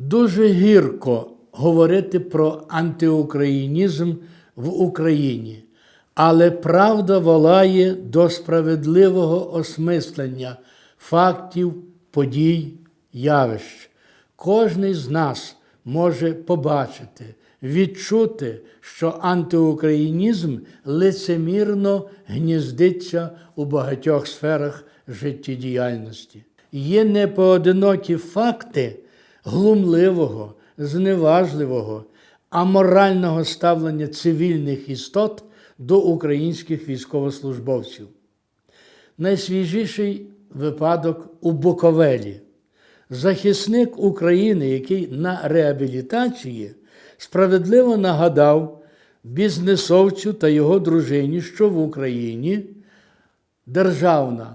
Дуже гірко говорити про антиукраїнізм в Україні, але правда волає до справедливого осмислення фактів, подій, явищ. Кожний з нас може побачити, відчути, що антиукраїнізм лицемірно гніздиться у багатьох сферах життєдіяльності. Є непоодинокі факти глумливого, зневажливого, аморального ставлення цивільних істот до українських військовослужбовців. Найсвіжіший випадок у Буковелі. Захисник України, який на реабілітації, справедливо нагадав бізнесовцю та його дружині, що в Україні державна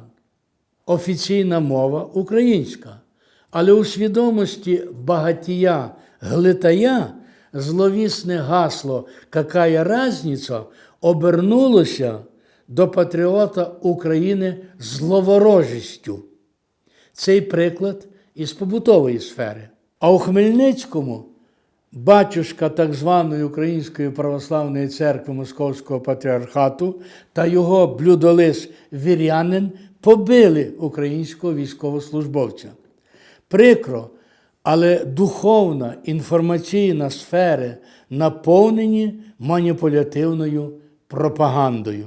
офіційна мова українська. Але у свідомості багатія глитая зловісне гасло «Какая разниця» обернулося до патріота України зловорожістю. Цей приклад із побутової сфери. А у Хмельницькому батюшка так званої Української православної церкви Московського патріархату та його блюдолис вірянин побили українського військовослужбовця. Прикро, але духовна інформаційна сфери наповнені маніпулятивною пропагандою.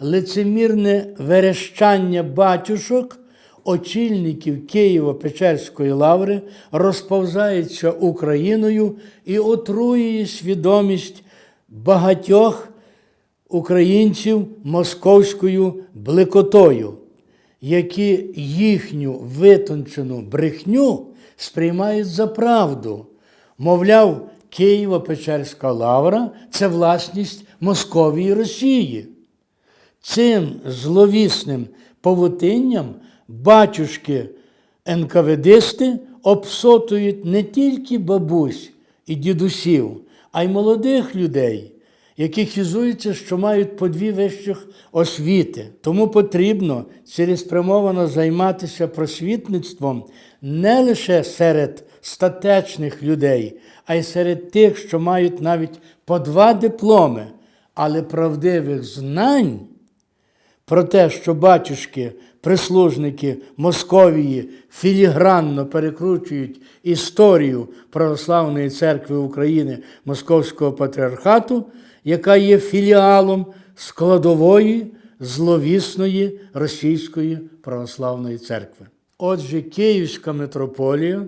Лицемірне верещання батюшок, очільників Києво-Печерської лаври розповзається Україною і отруює свідомість багатьох українців московською блекотою, які їхню витончену брехню сприймають за правду. Мовляв, Києво-Печерська лавра це власність Московії Росії. Цим зловісним павутинням батюшки НКВДисти обсотують не тільки бабусь і дідусів, а й молодих людей, які хізуються, що мають по дві вищих освіти. Тому потрібно цілеспрямовано займатися просвітництвом не лише серед статечних людей, а й серед тих, що мають навіть по два дипломи, але правдивих знань про те, що батюшки, прислужники Московії філігранно перекручують історію Православної церкви України Московського патріархату, яка є філіалом складової зловісної Російської православної церкви. Отже, Київська митрополія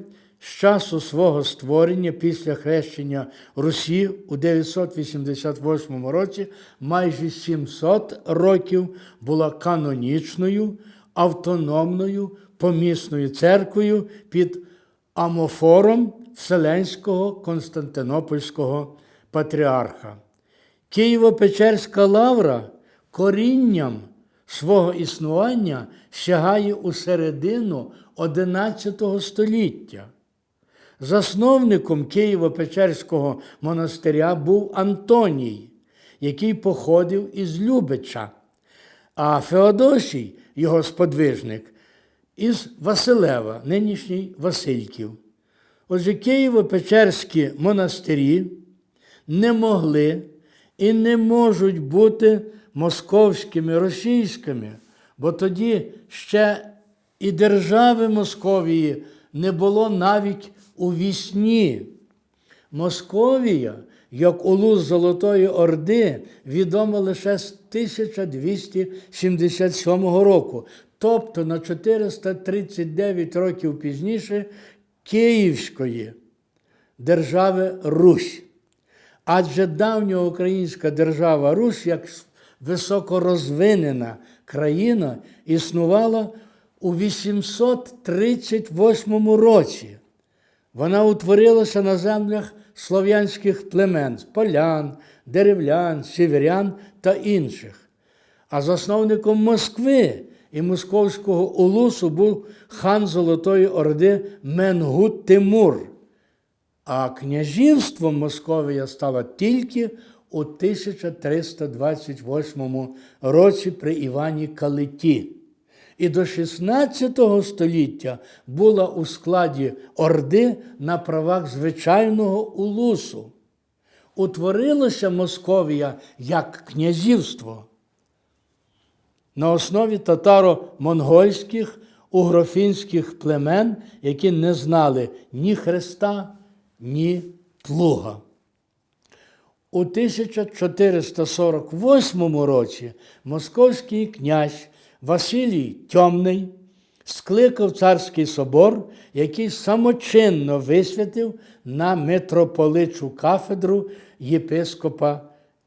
з часу свого створення після хрещення Русі у 988 році майже 700 років була канонічною, автономною помісною церквою під амофором Вселенського Константинопольського патріарха. Києво-Печерська лавра корінням свого існування сягає у середину XI століття. Засновником Києво-Печерського монастиря був Антоній, який походив із Любича, а Феодосій, його сподвижник, із Василева, нинішній Васильків. Отже, Києво-Печерські монастирі не могли і не можуть бути московськими, російськими, бо тоді ще і держави Московії не було навіть у вісні. Московія, як улус Золотої Орди, відома лише з 1277 року, тобто на 439 років пізніше Київської держави Русь. Адже давня українська держава Русь, як високорозвинена країна, існувала у 838 році. Вона утворилася на землях слов'янських племен полян, деревлян, сіверян та інших. А засновником Москви і московського улусу був хан Золотої Орди Менгут Тимур. А княжівством Московія стала тільки у 1328 році при Івані Калиті. І до 16 століття була у складі Орди на правах звичайного улусу. Утворилася Московія як князівство на основі татаро-монгольських угрофінських племен, які не знали ні Христа, ні Плуга. У 1448 році московський князь Василій Тьомний скликав царський собор, який самочинно висвятив на митрополичу кафедру єпископа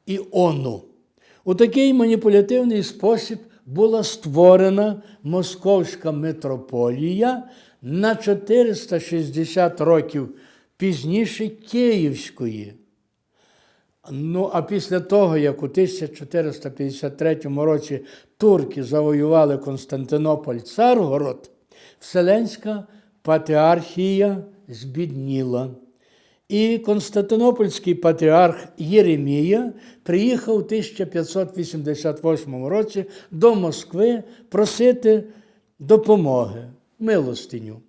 Іону. У такий маніпулятивний спосіб була створена московська митрополія на 460 років пізніше Київської. Ну, а після того, як у 1453 році турки завоювали Константинополь Царгород, Вселенська патріархія збідніла. І Константинопольський патріарх Єремія приїхав у 1588 році до Москви просити допомоги, милостиню.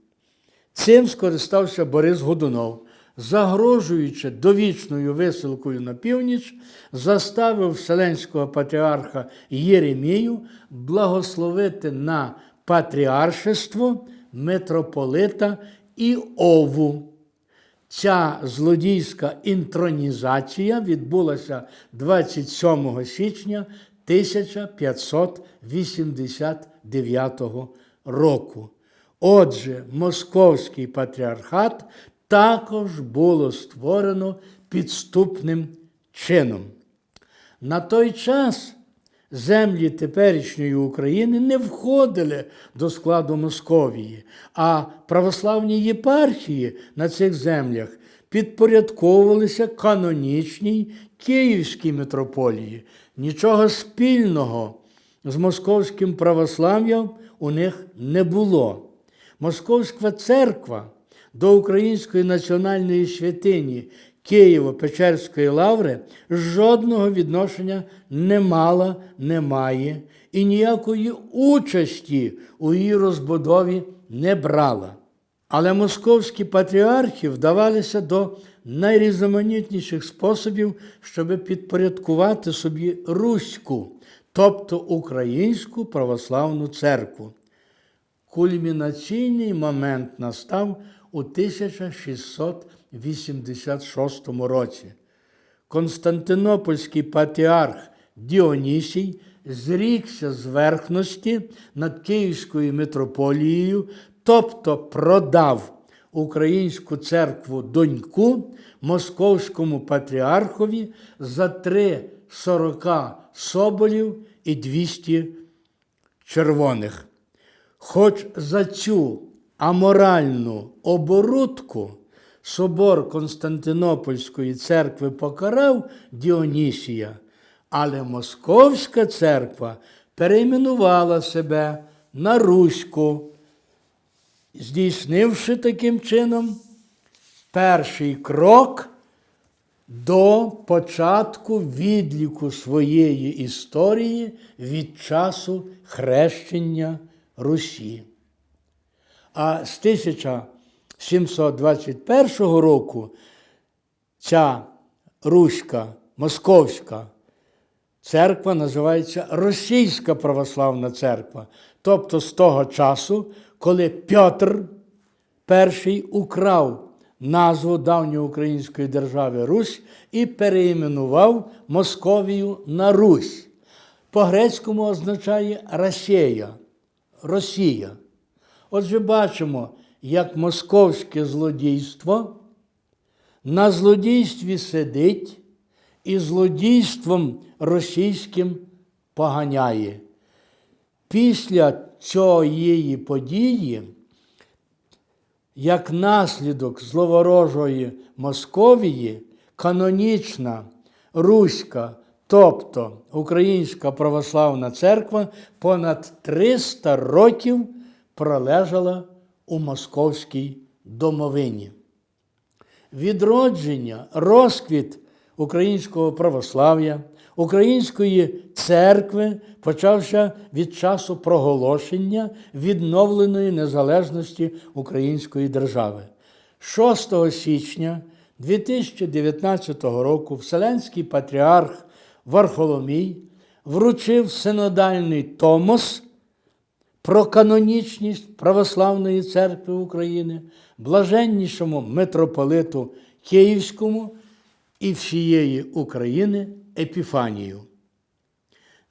Цим скористався Борис Годунов, загрожуючи довічною висилкою на північ, заставив Вселенського патріарха Єремію благословити на патріаршество митрополита Іову. Ця злодійська інтронізація відбулася 27 січня 1589 року. Отже, Московський патріархат також було створено підступним чином. На той час землі теперішньої України не входили до складу Московії, а православні єпархії на цих землях підпорядковувалися канонічній Київській митрополії. Нічого спільного з московським православ'ям у них не було. Московська церква до Української національної святині Києво-Печерської лаври жодного відношення не мала, не має і ніякої участі у її розбудові не брала. Але московські патріархи вдавалися до найрізноманітніших способів, щоб підпорядкувати собі Руську, тобто Українську православну церкву. Кульмінаційний момент настав у 1686 році. Константинопольський патріарх Діонісій зрікся зверхності над Київською митрополією, тобто продав українську церкву доньку московському патріархові за три сорока соболів і 200 червоних. Хоч за цю аморальну оборудку собор Константинопольської церкви покарав Діонісія, але Московська церква перейменувала себе на Руську, здійснивши таким чином перший крок до початку відліку своєї історії від часу хрещення Русі. А з 1721 року ця Руська, Московська церква називається Російська православна церква. Тобто з того часу, коли Петр І украв назву давньоукраїнської держави Русь і переіменував Московію на Русь. По-грецькому означає Росія. Росія. Отже, бачимо, як московське злодійство на злодійстві сидить і злодійством російським поганяє. Після цієї події, як наслідок зловорожої Московії, канонічна Руська, тобто Українська православна церква, понад 300 років пролежала у московській домовині. Відродження, розквіт українського православ'я української церкви почався від часу проголошення відновленої незалежності Української держави. 6 січня 2019 року Вселенський патріарх Варфоломій вручив синодальний томос про канонічність Православної церкви України, блаженнішому митрополиту Київському і всієї України Епіфанію.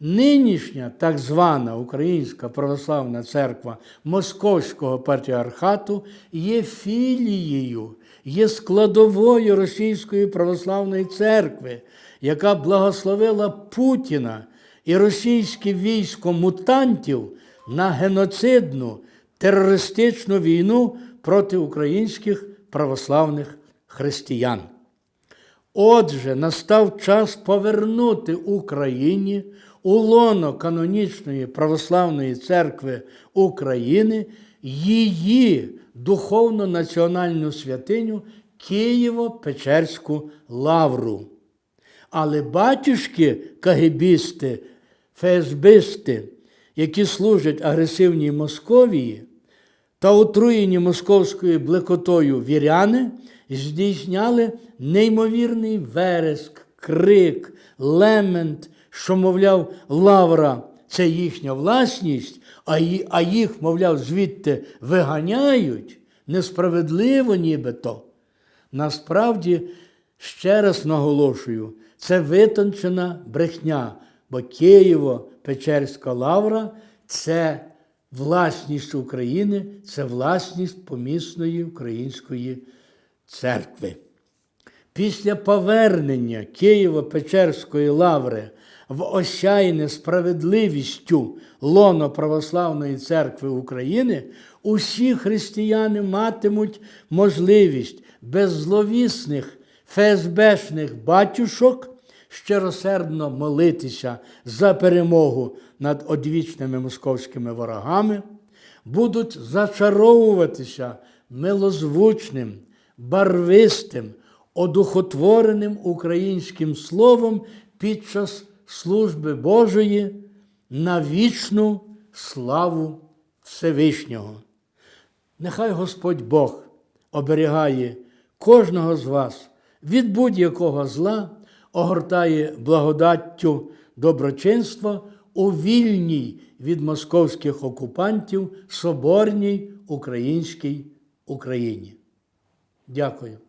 Нинішня так звана Українська православна церква Московського патріархату є філією, є складовою Російської православної церкви, яка благословила Путіна і російське військо мутантів на геноцидну терористичну війну проти українських православних християн. Отже, настав час повернути Україні у лоно канонічної православної церкви України її духовно-національну святиню Києво-Печерську лавру. Але батюшки кагибісти, ФСБисти, які служать агресивній Московії та отруєні московською блекотою віряни, здійсняли неймовірний вереск, крик, лемент, що, мовляв, лавра це їхня власність, а їх, мовляв, звідти виганяють, несправедливо нібито. Насправді, ще раз наголошую, це витончена брехня, бо Києво-Печерська лавра це власність України, це власність помісної української церкви. Після повернення Києво-Печерської лаври в осяйне справедливістю лоно Православної церкви України, усі християни матимуть можливість без зловісних ФСБшних батюшок щиросердно молитися за перемогу над одвічними московськими ворогами, будуть зачаровуватися милозвучним, барвистим, одухотвореним українським словом під час служби Божої на вічну славу Всевишнього. Нехай Господь Бог оберігає кожного з вас від будь-якого зла, огортає благодаттю доброчинства у вільній від московських окупантів соборній українській Україні. Дякую.